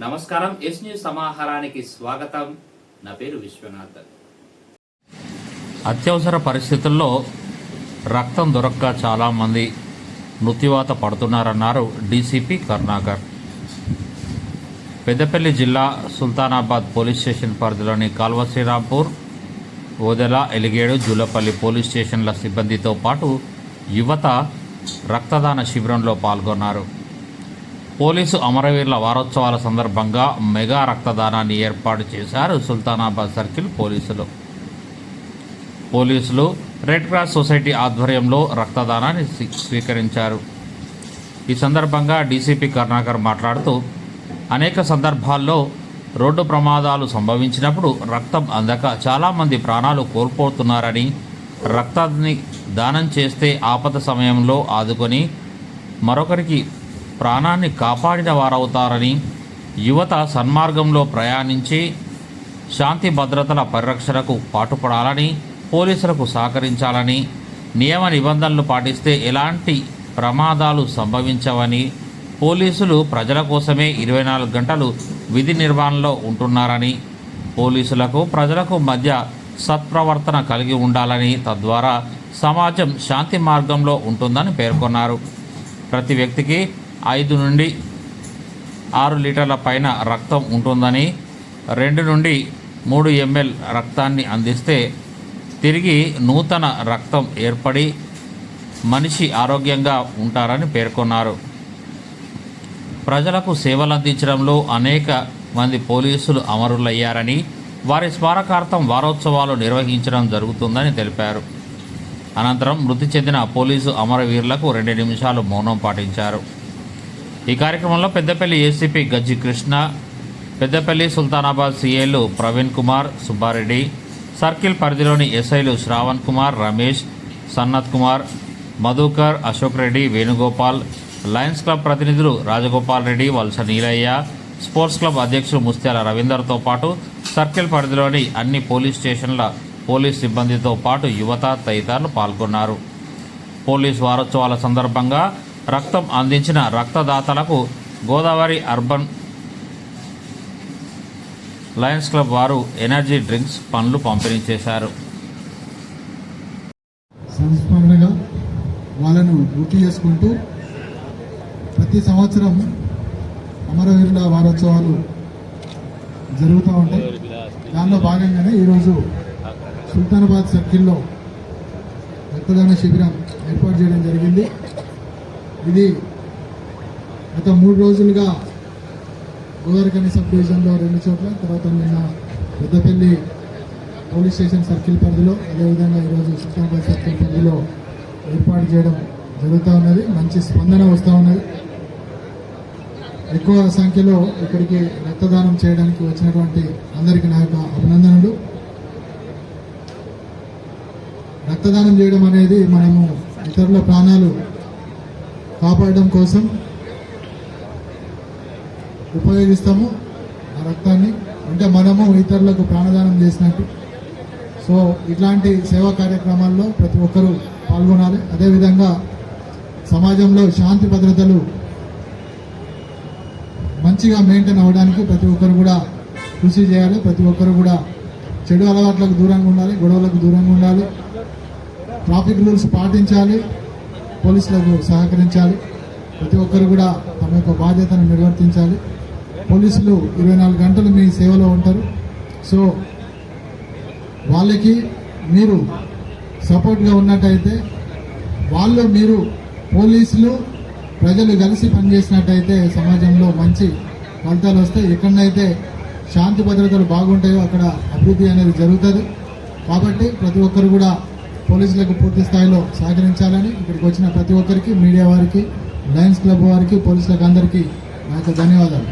నమస్కారం. Yes news సమాహారానికి స్వాగతం. నా పేరు విశ్వనాథ్ అత్యవసర పరిస్థితుల్లో రక్తం దొరక్క చాలామంది మృత్యువాత పడుతున్నారన్నారు డీసీపీ కరుణాకర్. పెద్దపల్లి జిల్లా సుల్తానాబాద్ పోలీస్ స్టేషన్ పరిధిలోని కాల్వ శ్రీరాంపూర్ ఓదెల ఎలిగేడు జూలపల్లి పోలీస్ స్టేషన్ల సిబ్బందితో పాటు యువత రక్తదాన శిబిరంలో పాల్గొన్నారు. పోలీసు అమరవీరుల వారోత్సవాల సందర్భంగా మెగా రక్తదానాన్ని ఏర్పాటు చేశారు సుల్తానాబాద్ సర్కిల్ పోలీసులు. పోలీసులు రెడ్ క్రాస్ సొసైటీ ఆధ్వర్యంలో రక్తదానాన్ని స్వీ- స్వీకరించారు. ఈ సందర్భంగా డీసీపీ కరుణాకర్ మాట్లాడుతూ అనేక సందర్భాల్లో రోడ్డు ప్రమాదాలు సంభవించినప్పుడు రక్తం అందక చాలామంది ప్రాణాలు కోల్పోతున్నారని రక్తాన్ని దానం చేస్తే ఆపద సమయంలో ఆదుకొని మరొకరికి ప్రాణాన్ని కాపాడిన వారవుతారని యువత సన్మార్గంలో ప్రయాణించి శాంతి భద్రతల పరిరక్షణకు పాటుపడాలని పోలీసులకు సహకరించాలని నియమ నిబంధనలు పాటిస్తే ఎలాంటి ప్రమాదాలు సంభవించవని పోలీసులు ప్రజల కోసమే ఇరవై నాలుగు గంటలు విధి నిర్వహణలో ఉంటున్నారని పోలీసులకు ప్రజలకు మధ్య సత్ప్రవర్తన కలిగి ఉండాలని తద్వారా సమాజం శాంతి మార్గంలో ఉంటుందని పేర్కొన్నారు. ప్రతి వ్యక్తికి ఐదు నుండి ఆరు లీటర్ల పైన రక్తం ఉంటుందని రెండు నుండి మూడు ఎంఎల్ రక్తాన్ని అందిస్తే తిరిగి నూతన రక్తం ఏర్పడి మనిషి ఆరోగ్యంగా ఉంటారని పేర్కొన్నారు. ప్రజలకు సేవలు అందించడంలో అనేక మంది పోలీసులు అమరులయ్యారని వారి స్మారకార్థం వారోత్సవాలు నిర్వహించడం జరుగుతుందని తెలిపారు. అనంతరం మృతి చెందిన పోలీసు అమరవీరులకు రెండు నిమిషాలు మౌనం పాటించారు. ఈ కార్యక్రమంలో పెద్దపల్లి ఏసీపీ గజ్జి కృష్ణ పెద్దపల్లి సుల్తానాబాద్ సీఏలు ప్రవీణ్ కుమార్ సుబ్బారెడ్డి సర్కిల్ పరిధిలోని ఎస్ఐలు శ్రావణ్ కుమార్ రమేష్ సన్నత్ కుమార్ మధుకర్ అశోక్ రెడ్డి వేణుగోపాల్ లయన్స్ క్లబ్ ప్రతినిధులు రాజగోపాల్ రెడ్డి వలస నీలయ్య స్పోర్ట్స్ క్లబ్ అధ్యక్షులు ముత్యాల రవీందర్తో పాటు సర్కిల్ పరిధిలోని అన్ని పోలీస్ స్టేషన్ల పోలీస్ సిబ్బందితో పాటు యువత తదితరులు పాల్గొన్నారు. పోలీస్ వారోత్సవాల సందర్భంగా రక్తం అందించిన రక్తదాతలకు గోదావరి అర్బన్ లయన్స్ క్లబ్ వారు ఎనర్జీ డ్రింక్స్ పండ్లు పంపిణీ చేశారు. సంస్మరణగా వాళ్ళను గుర్తు చేసుకుంటూ ప్రతి సంవత్సరం అమరవీరుల వారోత్సవాలు జరుగుతూ ఉంటాయి. దానిలో భాగంగానే ఈరోజు సుల్తానాబాద్ సర్కిల్లో రక్తదాన శిబిరం ఏర్పాటు చేయడం జరిగింది. ఇది గత మూడు రోజులుగా గోదరకని సబ్ డివిజన్లో రెండు చోట్ల తర్వాత నిన్న పెద్దపల్లి పోలీస్ స్టేషన్ సర్కిల్ పరిధిలో అదేవిధంగా ఈరోజు సుల్తానాబాద్ సర్కిల్ పరిధిలో ఏర్పాటు చేయడం జరుగుతూ ఉన్నది. మంచి స్పందన వస్తూ ఉన్నది. ఎక్కువ సంఖ్యలో ఇక్కడికి రక్తదానం చేయడానికి వచ్చినటువంటి అందరికీ నా యొక్క అభినందనలు. రక్తదానం చేయడం అనేది మనము ఇతరుల ప్రాణాలు కాపాడడం కోసం ఉపయోగిస్తాము ఆ రక్తాన్ని. అంటే మనము ఇతరులకు ప్రాణదానం చేసినట్టు. సో ఇట్లాంటి సేవా కార్యక్రమాల్లో ప్రతి ఒక్కరూ పాల్గొనాలి. అదేవిధంగా సమాజంలో శాంతి భద్రతలు మంచిగా మెయింటైన్ అవ్వడానికి ప్రతి ఒక్కరు కూడా కృషి చేయాలి. ప్రతి ఒక్కరు కూడా చెడు అలవాట్లకు దూరంగా ఉండాలి గొడవలకు దూరంగా ఉండాలి. ట్రాఫిక్ రూల్స్ పాటించాలి. పోలీసులకు సహకరించాలి. ప్రతి ఒక్కరు కూడా తమ యొక్క బాధ్యతను నిర్వర్తించాలి. పోలీసులు ఇరవై నాలుగు గంటలు మీ సేవలో ఉంటారు. సో వాళ్ళకి మీరు సపోర్ట్గా ఉన్నట్టయితే వాళ్ళు మీరు పోలీసులు ప్రజలు కలిసి పనిచేసినట్టయితే సమాజంలో మంచి ఫలితాలు వస్తాయి. ఎక్కడైతే శాంతి భద్రతలు బాగుంటాయో అక్కడ అభివృద్ధి అనేది జరుగుతుంది. కాబట్టి ప్రతి ఒక్కరు కూడా పోలీసులకు పూర్తి స్థాయిలో సహకరించాలని ఇక్కడికి వచ్చిన ప్రతి ఒక్కరికి మీడియా వారికి లయన్స్ క్లబ్ వారికి పోలీసులకు అందరికీ నా యొక్క ధన్యవాదాలు.